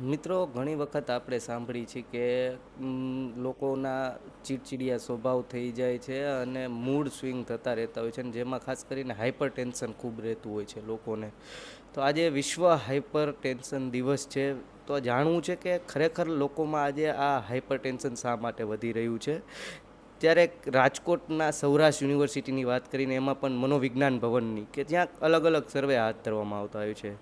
મિત્રો, ઘણી વખત આપણે સાંભળી છે કે લોકોના ચીડચીડિયા સ્વભાવ થઈ જાય છે અને મૂડ સ્વિંગ થતા રહેતા હોય છે અને જેમાં ખાસ કરીને હાઇપર ટેન્શન ખૂબ રહેતું હોય છે લોકોને. તો આજે વિશ્વ હાઇપર ટેન્શન દિવસ છે. તો જાણવું છે કે ખરેખર લોકોમાં આજે આ હાઇપર ટેન્શન શા માટે વધી રહ્યું છે? ત્યારે રાજકોટના સૌરાષ્ટ્ર યુનિવર્સિટીની વાત કરીને એમાં પણ મનોવિજ્ઞાન ભવનની, કે જ્યાં અલગ અલગ સર્વે હાથ ધરવામાં આવતા હોય છે.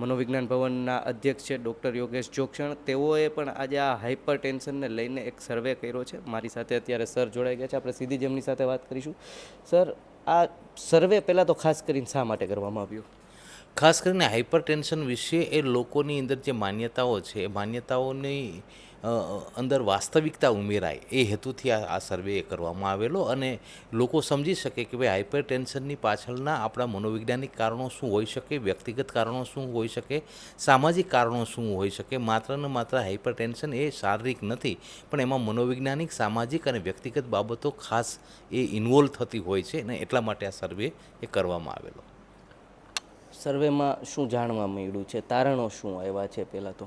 મનોવિજ્ઞાન ભવનના અધ્યક્ષ છે ડૉક્ટર યોગેશ જોક્ષણ. તેઓએ પણ આજે આ હાઇપર ટેન્શનને લઈને એક સર્વે કર્યો છે. મારી સાથે અત્યારે સર જોડાઈ ગયા છે. આપણે સીધી જ એમની સાથે વાત કરીશું. સર, આ સર્વે પહેલાં તો ખાસ કરીને શા માટે કરવામાં આવ્યું? ખાસ કરીને હાઇપર ટેન્શન વિશે એ લોકોની અંદર જે માન્યતાઓ છે, એ માન્યતાઓની અંદર વાસ્તવિકતા ઉમેરાય એ હેતુથી આ સર્વે કરવામાં આવેલો અને લોકો સમજી શકે કે ભાઈ હાઇપર ટેન્શનની પાછળના આપણા મનોવૈજ્ઞાનિક કારણો શું હોઈ શકે, વ્યક્તિગત કારણો શું હોઈ શકે, સામાજિક કારણો શું હોઈ શકે, માત્ર ને માત્ર હાઇપર ટેન્શન એ શારીરિક નથી, પણ એમાં મનોવૈજ્ઞાનિક, સામાજિક અને વ્યક્તિગત બાબતો ખાસ એ ઇન્વોલ્વ થતી હોય છે અને એટલા માટે આ સર્વે એ કરવામાં આવેલો. સર્વેમાં શું જાણવા મળ્યું છે? તારણો શું આવ્યા છે પહેલાં તો?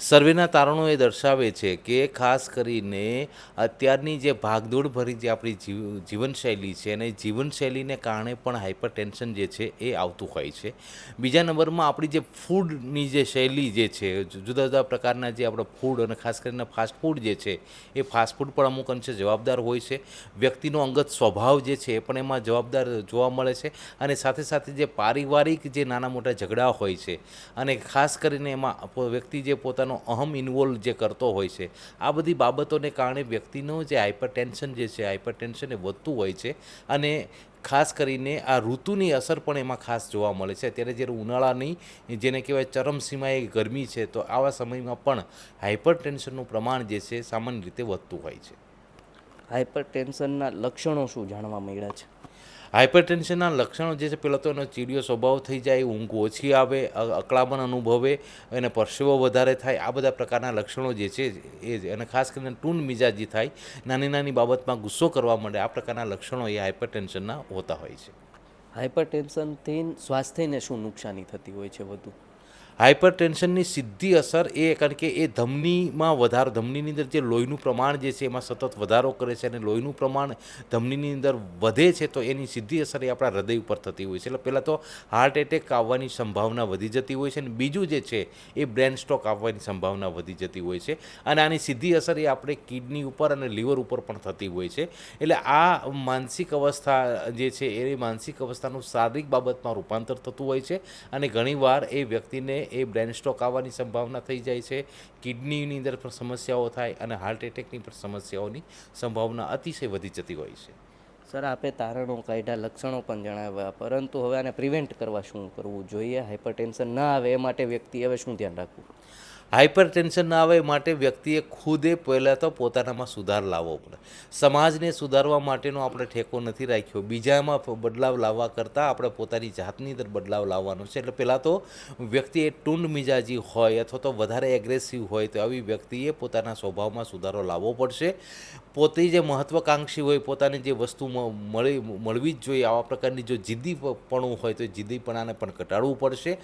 સર્વેના તારણો એ દર્શાવે છે કે ખાસ કરીને અત્યારની જે ભાગદોડ ભરી જે આપણી જીવ, જીવનશૈલી છે અને જીવનશૈલીને કારણે પણ હાઇપર ટેન્શન જે છે એ આવતું હોય છે. બીજા નંબરમાં આપણી જે ફૂડની જે શૈલી જે છે જુદા જુદા પ્રકારના જે આપણા ફૂડ અને ખાસ કરીને ફાસ્ટ ફૂડ જે છે એ ફાસ્ટ ફૂડ પણ અમુક અંશે જવાબદાર હોય છે. વ્યક્તિનો અંગત સ્વભાવ જે છે એ પણ એમાં જવાબદાર જોવા મળે છે અને સાથે સાથે જે પારિવારિક જે નાના મોટા ઝઘડા હોય છે અને ખાસ કરીને એમાં વ્યક્તિ જે પોતાનો અહમ ઇન્વોલ્વ જે કરતો હોય છે, આ બધી બાબતોને કારણે વ્યક્તિનો જે હાઇપર ટેન્શન જે છે હાઇપર ટેન્શન એ વધતું હોય છે અને ખાસ કરીને આ ઋતુની અસર પણ એમાં ખાસ જોવા મળે છે. અત્યારે જ્યારે ઉનાળાની જેને કહેવાય ચરમસીમાએ ગરમી છે, તો આવા સમયમાં પણ હાઇપર ટેન્શનનું પ્રમાણ જે છે સામાન્ય રીતે વધતું હોય છે. હાઇપર ટેન્શનના લક્ષણો શું જાણવા મળ્યા છે? હાઇપરટેન્શનના લક્ષણો જે છે પહેલાં તો એનો ચીડિયો સ્વભાવ થઈ જાય ઊંઘ ઓછી આવે અકળામણ અનુભવે એને પરસેવો વધારે થાય આ બધા પ્રકારના લક્ષણો જે છે એ જ. અને ખાસ કરીને ટૂન મિજાજી થાય નાની નાની બાબતમાં ગુસ્સો કરવા માંડે આ પ્રકારના લક્ષણો એ હાઇપરટેન્શનના હોતા હોય છે. હાઇપરટેન્શનથી સ્વાસ્થ્યને શું નુકસાની થતી હોય છે વધુ? હાઇપર ટેન્શનની સીધી અસર એ, કારણ કે એ ધમનીમાં વધારો, ધમનીની અંદર જે લોહીનું પ્રમાણ જે છે એમાં સતત વધારો કરે છે અને લોહીનું પ્રમાણ ધમનીની અંદર વધે છે, તો એની સીધી અસર એ આપણા હૃદય ઉપર થતી હોય છે. એટલે પહેલાં તો હાર્ટ એટેક આવવાની સંભાવના વધી જતી હોય છે અને બીજું જે છે એ બ્રેન સ્ટ્રોક આવવાની સંભાવના વધી જતી હોય છે. અને આની સીધી અસર એ આપણે કિડની ઉપર અને લીવર ઉપર પણ થતી હોય છે. એટલે આ માનસિક અવસ્થા જે છે એ માનસિક અવસ્થાનું શારીરિક બાબતમાં રૂપાંતર થતું હોય છે અને ઘણીવાર એ વ્યક્તિને એ બ્રેન સ્ટ્રોક આવવાની સંભાવના થઈ જાય છે. કિડનીની અંદર પણ સમસ્યાઓ થાય અને હાર્ટ એટેકની પણ સમસ્યાઓની સંભાવના અતિશય વધી જતી હોય છે. સર, આપે તારણો કાયદા લક્ષણો પણ જણાવ્યા, પરંતુ હવે આને પ્રિવેન્ટ કરવા શું કરવું જોઈએ? હાઇપરટેન્શન ના આવે એ માટે વ્યક્તિ હવે શું ધ્યાન રાખવું? હાઇપર ટેન્શન ના આવે માટે વ્યક્તિએ ખુદે પહેલાં તો પોતાનામાં સુધાર લાવવો પડે. સમાજને સુધારવા માટેનો આપણે ઠેકો નથી રાખ્યો. બીજામાં બદલાવ લાવવા કરતાં આપણે પોતાની જાતની અંદર બદલાવ લાવવાનો છે. એટલે પહેલાં તો વ્યક્તિ એ ટૂંડ મિજાજી હોય અથવા તો વધારે એગ્રેસિવ હોય તો આવી વ્યક્તિએ પોતાના સ્વભાવમાં સુધારો લાવવો પડશે. પોતે જે મહત્વાકાંક્ષી હોય, પોતાની જે વસ્તુ મળી, મળવી જ જોઈએ, આવા પ્રકારની જો જિદ્દીપણું હોય તો જિદ્દીપણાને પણ ઘટાડવું પડશે.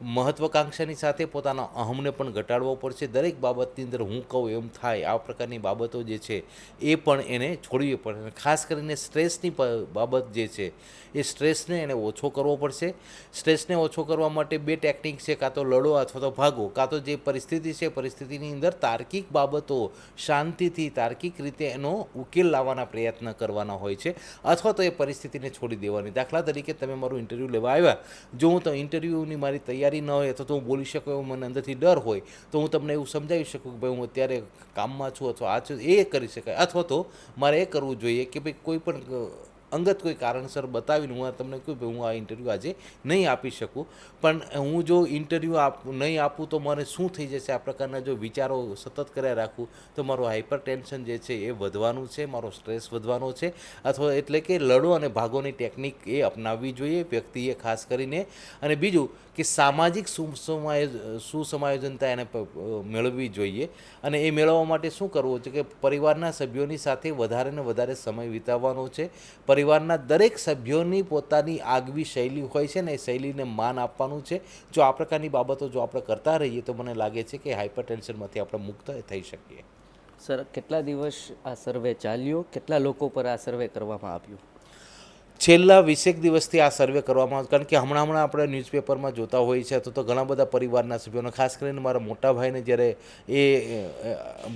મહત્વાકાંક્ષાની સાથે પોતાના અહમને પણ ઘટાડવો પડશે. દરેક બાબતની અંદર હું કહું એમ થાય, આ પ્રકારની બાબતો જે છે એ પણ એને છોડવી પડશે ખાસ કરીને સ્ટ્રેસની બાબત જે છે એ સ્ટ્રેસને એને ઓછો કરવો પડશે. સ્ટ્રેસને ઓછો કરવા માટે બે ટેકનિક છે, કાં તો લડો અથવા તો ભાગો. કાં તો જે પરિસ્થિતિ છે પરિસ્થિતિની અંદર તાર્કિક બાબતો શાંતિથી તાર્કિક રીતે એનો ઉકેલ લાવવાના પ્રયત્ન કરવાના હોય છે અથવા તો એ પરિસ્થિતિને છોડી દેવાની. દાખલા તરીકે તમે મારું ઇન્ટરવ્યૂ લેવા આવ્યા. જો હું તો ઇન્ટરવ્યૂની મારી તૈયારી ન હોય અથવા તો હું બોલી શકું એવું મને અંદરથી ડર હોય. તો હું તમને એવું સમજાવી શકું કે ભાઈ હું અત્યારે કામમાં છું અથવા આ છું, એ કરી શકાય. અથવા તો મારે એ કરવું જોઈએ કે ભાઈ કોઈ પણ અંગત કોઈ કારણસર બતાવીને હું તમને કહ્યું કે હું આ ઇન્ટરવ્યૂ આજે નહીં આપી શકું. પણ હું જો ઇન્ટરવ્યૂ આપ, નહીં આપું તો મને શું થઈ જશે? આ પ્રકારના જો વિચારો સતત કર્યા રાખું તો મારું હાઇપર ટેન્શન જે છે એ વધવાનું છે, મારો સ્ટ્રેસ વધવાનો છે. અથવા એટલે કે લડો અને ભાગોની ટેકનિક એ અપનાવવી જોઈએ વ્યક્તિએ ખાસ કરીને. અને બીજું કે સામાજિક સુસમાયો સુસમાયોજનતા એને મેળવવી જોઈએ. અને એ મેળવવા માટે શું કરવું? છે કે પરિવારના સભ્યોની સાથે વધારે ને વધારે સમય વિતાવવાનો છે. પરિવારના દરેક સભ્યોની પોતાની આગવી શૈલી હોય છે ને એ શૈલીને માન આપવાનું છે. જો આ પ્રકારની બાબતો જો આપણે કરતા રહીએ તો મને લાગે છે કે હાઇપર ટેન્શનમાંથી આપણે મુક્ત થઈ શકીએ. સર, કેટલા દિવસ આ સર્વે ચાલ્યો? કેટલા લોકો પર આ સર્વે કરવામાં આવ્યું? છેલ્લા વીસેક દિવસથી આ સર્વે કરવામાં કારણ કે હમણાં હમણાં આપણે ન્યૂઝપેપરમાં જોતા હોઈએ છીએ, તો તો ઘણા બધા પરિવારના સભ્યોને, ખાસ કરીને મારા મોટા ભાઈને જ્યારે એ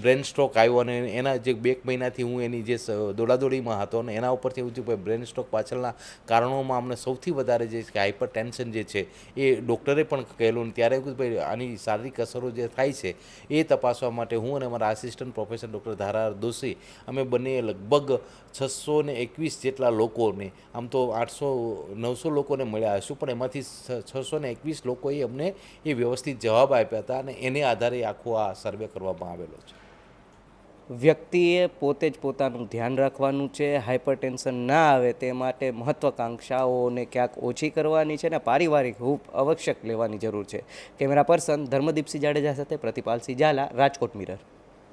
બ્રેન સ્ટ્રોક આવ્યો અને એના જે બે મહિનાથી હું એની જે દોડાદોડીમાં હતો અને એના ઉપરથી હું ભાઈ બ્રેન સ્ટ્રોક પાછળના કારણોમાં અમને સૌથી વધારે જે કે હાઇપર ટેન્શન જે છે, એ ડૉક્ટરે પણ કહેલું ને ત્યારે ભાઈ આની શારીરિક અસરો જે થાય છે, એ તપાસવા માટે હું અને મારા આસિસ્ટન્ટ પ્રોફેસર ડૉક્ટર ધારા દોશી, અમે બંને લગભગ છસો ને એકવીસ જેટલા લોકોને આમ તો આઠસો, નવસો લોકોને મળ્યા હશું, પણ એમાંથી છસો ને એકવીસ લોકોએ અમને એ વ્યવસ્થિત જવાબ આપ્યા હતા અને એને આધારે આખો આ સર્વે કરવામાં આવેલો છે. વ્યક્તિએ પોતે જ પોતાનું ધ્યાન રાખવાનું છે હાઇપર ટેન્શન ના આવે તે માટે મહત્વાકાંક્ષાઓને ક્યાંક ઓછી કરવાની છે ને પારિવારિક હૂપ આવશ્યક લેવાની જરૂર છે. કેમેરા પર્સન ધર્મદીપસિંહ જાડેજા સાથે પ્રતિપાલસિંહ ઝાલા, રાજકોટ મિરર.